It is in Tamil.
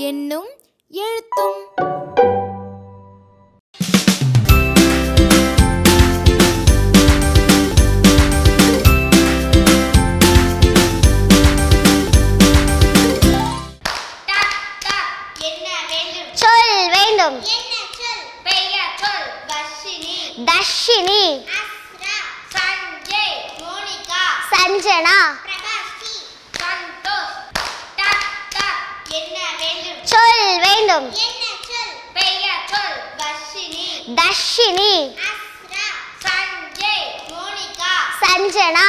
என்னும் எழுத்தும். வேண்டும் என்ன சொல் பெயர் சொல் வர்ஷினி தர்ஷினி. அஸ்ரா சஞ்சய் மோனிகா. சஞ்சனா. சொல் வேண்டும். தர்ஷினி. அஸ்ரா சஞ்சய் மோனிகா. சஞ்சனா.